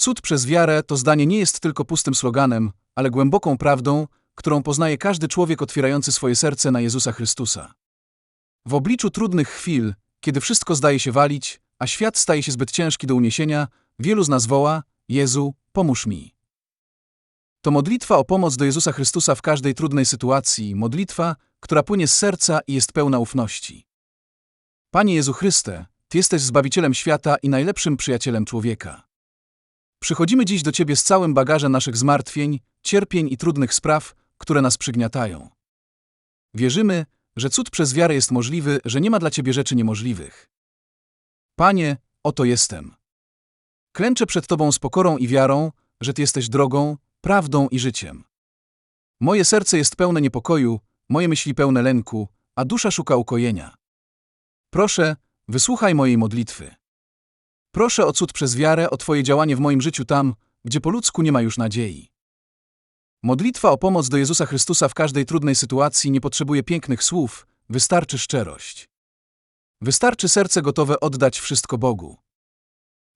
Cud przez wiarę to zdanie nie jest tylko pustym sloganem, ale głęboką prawdą, którą poznaje każdy człowiek otwierający swoje serce na Jezusa Chrystusa. W obliczu trudnych chwil, kiedy wszystko zdaje się walić, a świat staje się zbyt ciężki do uniesienia, wielu z nas woła: Jezu, pomóż mi. To modlitwa o pomoc do Jezusa Chrystusa w każdej trudnej sytuacji, modlitwa, która płynie z serca i jest pełna ufności. Panie Jezu Chryste, Ty jesteś Zbawicielem świata i najlepszym przyjacielem człowieka. Przychodzimy dziś do Ciebie z całym bagażem naszych zmartwień, cierpień i trudnych spraw, które nas przygniatają. Wierzymy, że cud przez wiarę jest możliwy, że nie ma dla Ciebie rzeczy niemożliwych. Panie, oto jestem. Klęczę przed Tobą z pokorą i wiarą, że Ty jesteś drogą, prawdą i życiem. Moje serce jest pełne niepokoju, moje myśli pełne lęku, a dusza szuka ukojenia. Proszę, wysłuchaj mojej modlitwy. Proszę o cud przez wiarę, o Twoje działanie w moim życiu tam, gdzie po ludzku nie ma już nadziei. Modlitwa o pomoc do Jezusa Chrystusa w każdej trudnej sytuacji nie potrzebuje pięknych słów, wystarczy szczerość. Wystarczy serce gotowe oddać wszystko Bogu.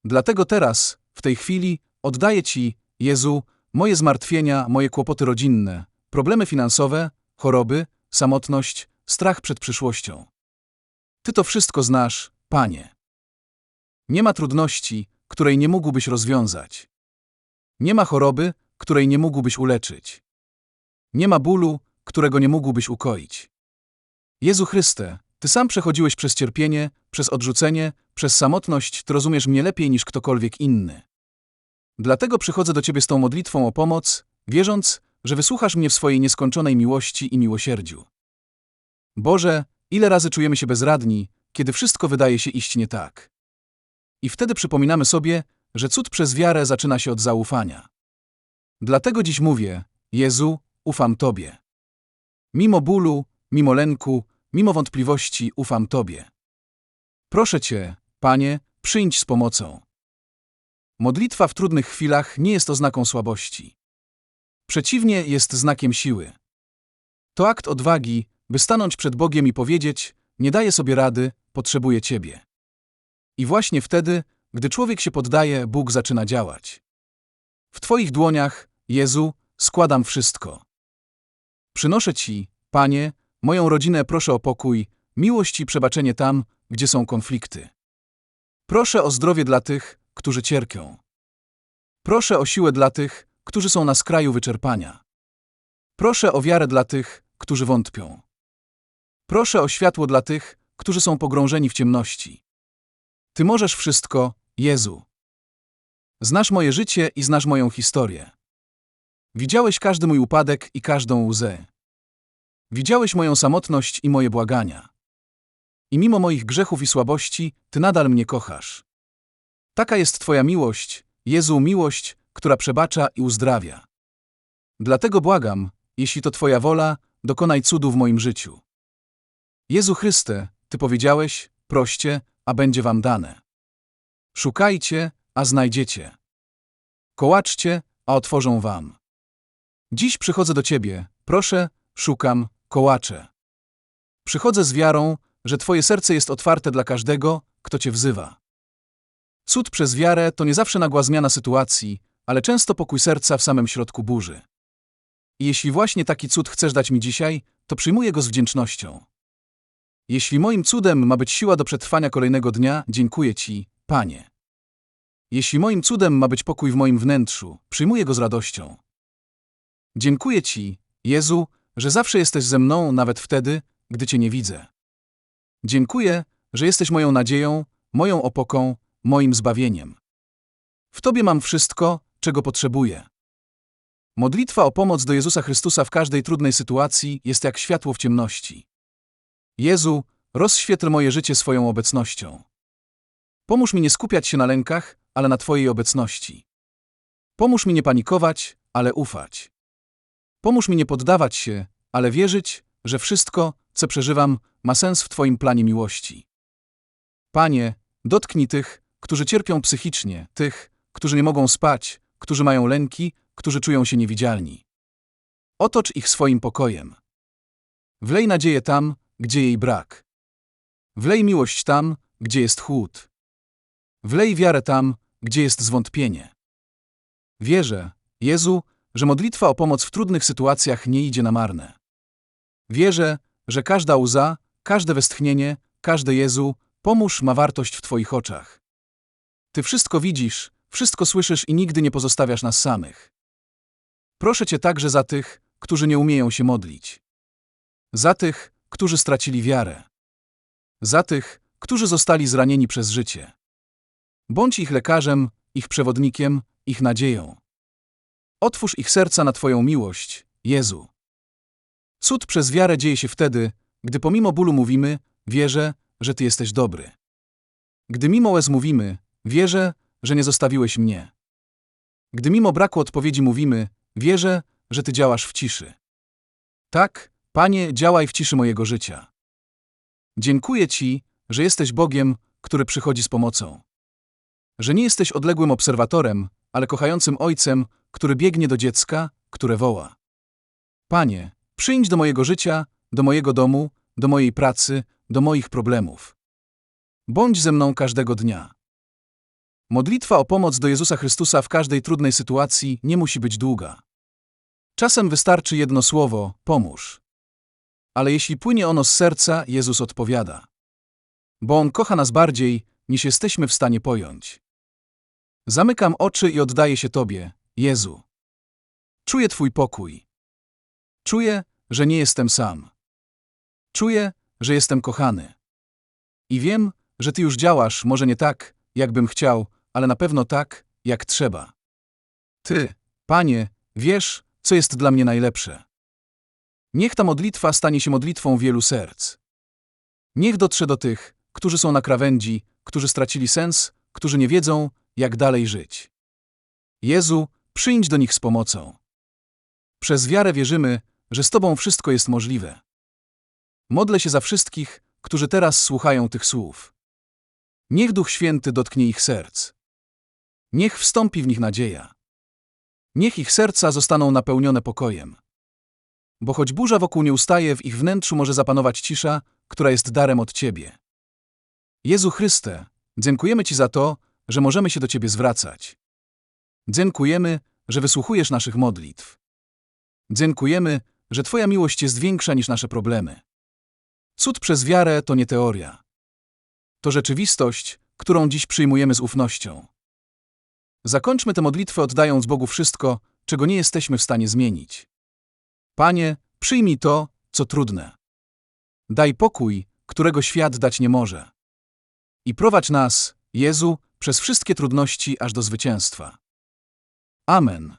Dlatego teraz, w tej chwili, oddaję Ci, Jezu, moje zmartwienia, moje kłopoty rodzinne, problemy finansowe, choroby, samotność, strach przed przyszłością. Ty to wszystko znasz, Panie. Nie ma trudności, której nie mógłbyś rozwiązać. Nie ma choroby, której nie mógłbyś uleczyć. Nie ma bólu, którego nie mógłbyś ukoić. Jezu Chryste, Ty sam przechodziłeś przez cierpienie, przez odrzucenie, przez samotność, Ty rozumiesz mnie lepiej niż ktokolwiek inny. Dlatego przychodzę do Ciebie z tą modlitwą o pomoc, wierząc, że wysłuchasz mnie w swojej nieskończonej miłości i miłosierdziu. Boże, ile razy czujemy się bezradni, kiedy wszystko wydaje się iść nie tak. I wtedy przypominamy sobie, że cud przez wiarę zaczyna się od zaufania. Dlatego dziś mówię, Jezu, ufam Tobie. Mimo bólu, mimo lęku, mimo wątpliwości ufam Tobie. Proszę Cię, Panie, przyjdź z pomocą. Modlitwa w trudnych chwilach nie jest oznaką słabości. Przeciwnie, jest znakiem siły. To akt odwagi, by stanąć przed Bogiem i powiedzieć: Nie daję sobie rady, potrzebuję Ciebie. I właśnie wtedy, gdy człowiek się poddaje, Bóg zaczyna działać. W Twoich dłoniach, Jezu, składam wszystko. Przynoszę Ci, Panie, moją rodzinę proszę o pokój, miłość i przebaczenie tam, gdzie są konflikty. Proszę o zdrowie dla tych, którzy cierpią. Proszę o siłę dla tych, którzy są na skraju wyczerpania. Proszę o wiarę dla tych, którzy wątpią. Proszę o światło dla tych, którzy są pogrążeni w ciemności. Ty możesz wszystko, Jezu. Znasz moje życie i znasz moją historię. Widziałeś każdy mój upadek i każdą łzę. Widziałeś moją samotność i moje błagania. I mimo moich grzechów i słabości, Ty nadal mnie kochasz. Taka jest Twoja miłość, Jezu, miłość, która przebacza i uzdrawia. Dlatego błagam, jeśli to Twoja wola, dokonaj cudu w moim życiu. Jezu Chryste, Ty powiedziałeś, proście, a będzie Wam dane. Szukajcie, a znajdziecie. Kołaczcie, a otworzą Wam. Dziś przychodzę do Ciebie, proszę, szukam, kołaczę. Przychodzę z wiarą, że Twoje serce jest otwarte dla każdego, kto Cię wzywa. Cud przez wiarę to nie zawsze nagła zmiana sytuacji, ale często pokój serca w samym środku burzy. I jeśli właśnie taki cud chcesz dać mi dzisiaj, to przyjmuję go z wdzięcznością. Jeśli moim cudem ma być siła do przetrwania kolejnego dnia, dziękuję Ci, Panie. Jeśli moim cudem ma być pokój w moim wnętrzu, przyjmuję go z radością. Dziękuję Ci, Jezu, że zawsze jesteś ze mną, nawet wtedy, gdy Cię nie widzę. Dziękuję, że jesteś moją nadzieją, moją opoką, moim zbawieniem. W Tobie mam wszystko, czego potrzebuję. Modlitwa o pomoc do Jezusa Chrystusa w każdej trudnej sytuacji jest jak światło w ciemności. Jezu, rozświetl moje życie swoją obecnością. Pomóż mi nie skupiać się na lękach, ale na Twojej obecności. Pomóż mi nie panikować, ale ufać. Pomóż mi nie poddawać się, ale wierzyć, że wszystko, co przeżywam, ma sens w Twoim planie miłości. Panie, dotknij tych, którzy cierpią psychicznie, tych, którzy nie mogą spać, którzy mają lęki, którzy czują się niewidzialni. Otocz ich swoim pokojem. Wlej nadzieję tam, gdzie jej brak. Wlej miłość tam, gdzie jest chłód. Wlej wiarę tam, gdzie jest zwątpienie. Wierzę, Jezu, że modlitwa o pomoc w trudnych sytuacjach nie idzie na marne. Wierzę, że każda łza, każde westchnienie, każde Jezu, pomóż ma wartość w Twoich oczach. Ty wszystko widzisz, wszystko słyszysz i nigdy nie pozostawiasz nas samych. Proszę Cię także za tych, którzy nie umieją się modlić. Za tych, którzy stracili wiarę. Za tych, którzy zostali zranieni przez życie. Bądź ich lekarzem, ich przewodnikiem, ich nadzieją. Otwórz ich serca na Twoją miłość, Jezu. Cud przez wiarę dzieje się wtedy, gdy pomimo bólu mówimy, wierzę, że Ty jesteś dobry. Gdy mimo łez mówimy, wierzę, że nie zostawiłeś mnie. Gdy mimo braku odpowiedzi mówimy, wierzę, że Ty działasz w ciszy. Tak, Panie, działaj w ciszy mojego życia. Dziękuję Ci, że jesteś Bogiem, który przychodzi z pomocą. Że nie jesteś odległym obserwatorem, ale kochającym Ojcem, który biegnie do dziecka, które woła. Panie, przyjdź do mojego życia, do mojego domu, do mojej pracy, do moich problemów. Bądź ze mną każdego dnia. Modlitwa o pomoc do Jezusa Chrystusa w każdej trudnej sytuacji nie musi być długa. Czasem wystarczy jedno słowo pomóż. Ale jeśli płynie ono z serca, Jezus odpowiada. Bo On kocha nas bardziej, niż jesteśmy w stanie pojąć. Zamykam oczy i oddaję się Tobie, Jezu. Czuję Twój pokój. Czuję, że nie jestem sam. Czuję, że jestem kochany. I wiem, że Ty już działasz, może nie tak, jakbym chciał, ale na pewno tak, jak trzeba. Ty, Panie, wiesz, co jest dla mnie najlepsze. Niech ta modlitwa stanie się modlitwą wielu serc. Niech dotrze do tych, którzy są na krawędzi, którzy stracili sens, którzy nie wiedzą, jak dalej żyć. Jezu, przyjdź do nich z pomocą. Przez wiarę wierzymy, że z Tobą wszystko jest możliwe. Modlę się za wszystkich, którzy teraz słuchają tych słów. Niech Duch Święty dotknie ich serc. Niech wstąpi w nich nadzieja. Niech ich serca zostaną napełnione pokojem. Bo choć burza wokół nie ustaje, w ich wnętrzu może zapanować cisza, która jest darem od Ciebie. Jezu Chryste, dziękujemy Ci za to, że możemy się do Ciebie zwracać. Dziękujemy, że wysłuchujesz naszych modlitw. Dziękujemy, że Twoja miłość jest większa niż nasze problemy. Cud przez wiarę to nie teoria. To rzeczywistość, którą dziś przyjmujemy z ufnością. Zakończmy tę modlitwę oddając Bogu wszystko, czego nie jesteśmy w stanie zmienić. Panie, przyjmij to, co trudne. Daj pokój, którego świat dać nie może. I prowadź nas, Jezu, przez wszystkie trudności aż do zwycięstwa. Amen.